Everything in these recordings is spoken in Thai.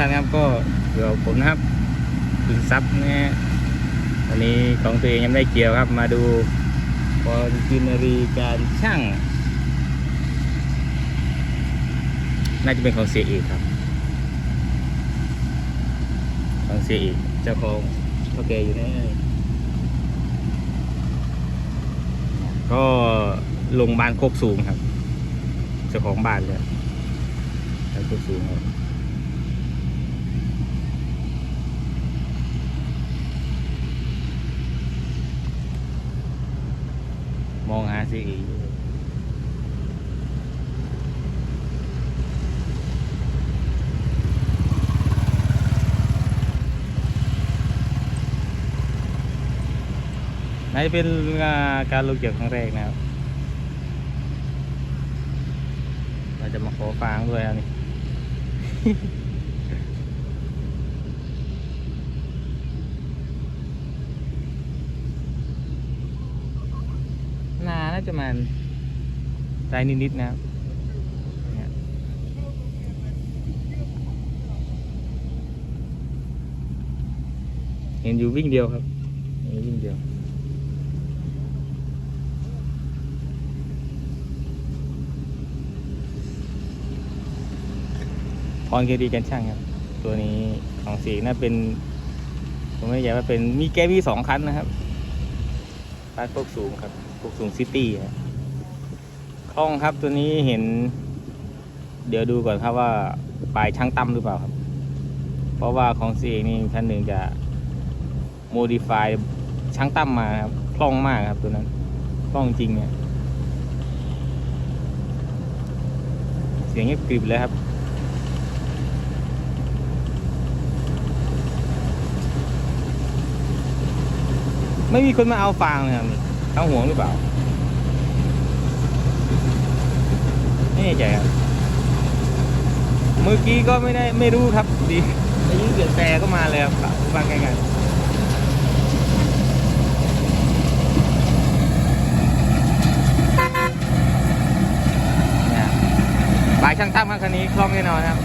ท่านครับก็เกี่ยวกับผมนะครับถึงซับนะฮะวันนี้ของตัวเองยังไม่ได้เกี่ยวครับ มาดูฟอร์จูนรีการช่าง น่าจะเป็นของเสียเอกครับ ของเสียเอกเจ้าของเท่าแกอยู่ไหนเอ่ยก็ลงบ้านโคกสูงครับ เจ้าของบ้านเลยโคกสูงครับ มองหาซีอีน่าจะเป็นการลงเกี่ยวครั้งแรกนะครับ เราจะมาขอฟางด้วยอันนี้ นาน่า จะมันใจนิดๆนะครับเนี่ยเห็นอยู่วิ่งเดียวครับวิ่งเดียวพรเคดีกันช่างครับ ตัวนี้ของสีน่าเป็นผมไม่ใช่ว่าเป็นมีแก้มีสองคันนะครับป้ายพวกสูงครับ พวกสูงซิตี้ครับคล่องครับตัวนี้เห็น เดี๋ยวดูก่อนครับว่าปลายช่างตั้มหรือเปล่าครับ เพราะว่าของสีนี่คันหนึ่งจะโมดิฟายช่างตั้มมาครับคล่องมากครับตัวนั้นคล่องจริงเนี่ยเสียงเงียบกริบเลยครับไม่มีคนมาเอาฟางเลยครับ นี่เขาห่วงหรือเปล่าไม่แน่ใจครับเมื่อกี้ก็ไม่ได้ไม่รู้ครับดีได้ยินเสียงแต่ก็มาเลยครับฟังไงๆเนี่ยปลายช่างตั้มครับคันนี้คล่องแน่นอนครับ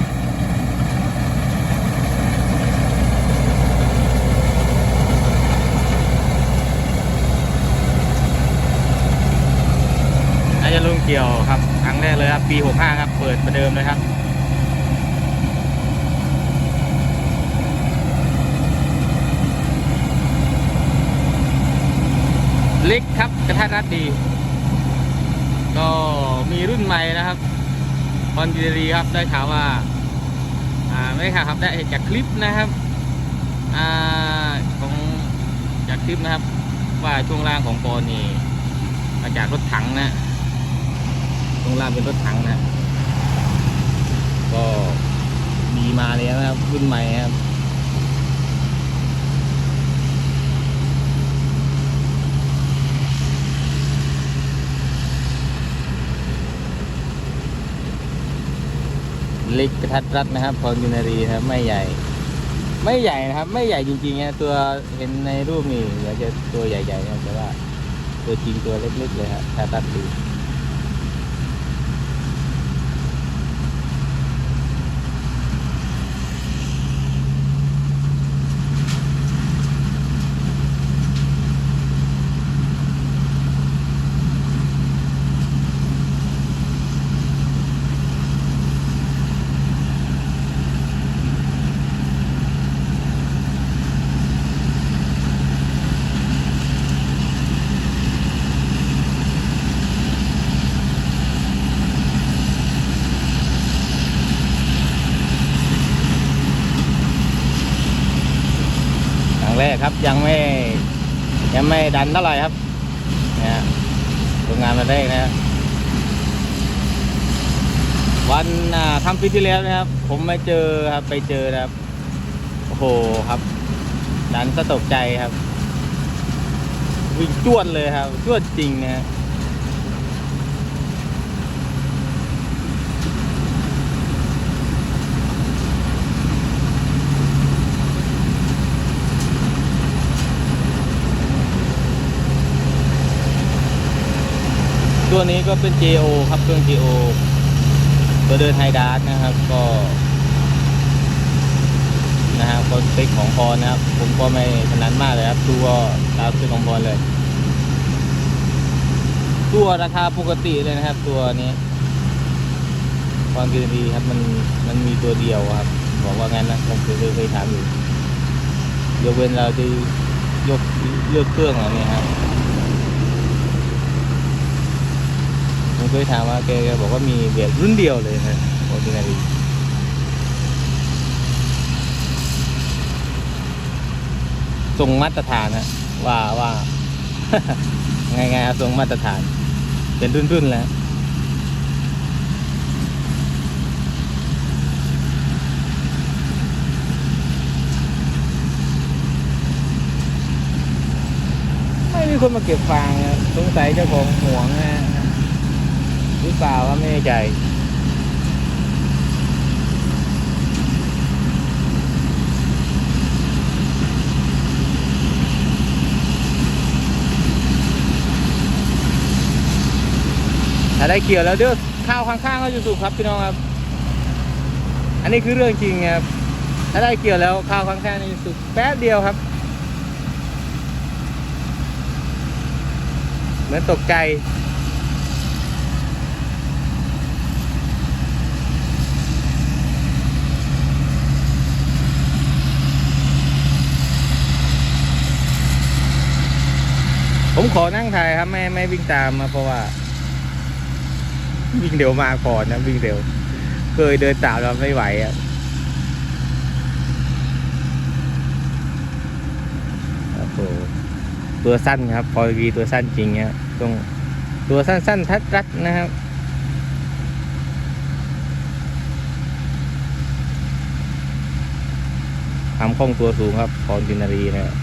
อาจจะลง เกี่ยวครับครั้งแรกเลยครับ ปี65ครับ เปิดประเดิมเลยครับเล็กครับกระทัดรัดดี ก็มีรุ่นใหม่นะครับคอนดิรีครับได้ข่าวว่าอ่าไม่ได้ข่าวครับได้จากคลิปนะครับอ่าของจากคลิปนะครับ ว่าช่วงล่างของปอนี่มาจากรถถังนะ ล่างเป็นรถถังนะก็มีมาแล้วนะครับรุ่นใหม่ครับเล็กกระทัดรัดนะครับฟอร์จูนารีครับไม่ใหญ่ ไม่ใหญ่นะครับ ไม่ใหญ่จริงๆนะตัวเห็นในรูปนี่อยากจะตัวใหญ่ๆนะแต่ว่า ตัวจริงตัวเล็กๆเลยครับถ้าตัดดูค งแรกครับยังไม่ยังไม่ดันเท่าไหร่ครับเนี่ยทำงานมาได้นะครับวันอ่าทำปีที่แล้วนะครับ ผมไม่เจอครับไปเจอนะครับโอ้โหครับดันสะตกใจครับ วิ่งจวดเลยครับจวดจริงนะ ตัวนี้ก็เป็น JO ครับเครื่อง JO ตัวเดินไฮดาร์นะครับก็นะครับก็สเปคของพรนะครับ ผมก็ไม่ถนัดมากเลยครับดูก็ตามสเปคของพรเลย ตัวราคาปกติเลยนะครับ ตัวนี้ความกินดีครับมันมันมีตัวเดียวครับ บอกว่างั้นนะผมเคยเคยถามอยู่ยกเว้นเราจะยกเลือกเครื่องอะไรเนี่ยครับ ผมเคยถามว่าแกแกบอกว่ามีเบียดรุ่นเดียวเลยนะความกินดีทรงมาตรฐานนะว่าว่าไงไงเอาทรงมาตรฐาน เป็นรุ่นๆแล้วไม่มีคนมาเก็บฟางสงสัยเจ้าของห่วงนะ เปล่าไม่แน่ใจถ้าได้เกี่ยวแล้วเด้อข้าวข้างๆก็จะสุกครับพี่น้องครับ อันนี้คือเรื่องจริงครับถ้าได้เกี่ยวแล้วข้าวข้างๆนี่สุกแป๊บเดียวครับ เหมือนตกใจ ผมขอนั่งถ่ายครับไม่ไม่วิ่งตามมาเพราะว่า วิ่งเร็วมาก่อนนะวิ่งเร็ว เคยเดินตามเราไม่ไหวอะโอ้โหตัวสั้นครับพอวีตัวสั้นจริงเนี่ยต้องตัวสั้นๆ ทัดรัดนะครับทำคล่องตัวสูงครับพรกินนารีนะครับ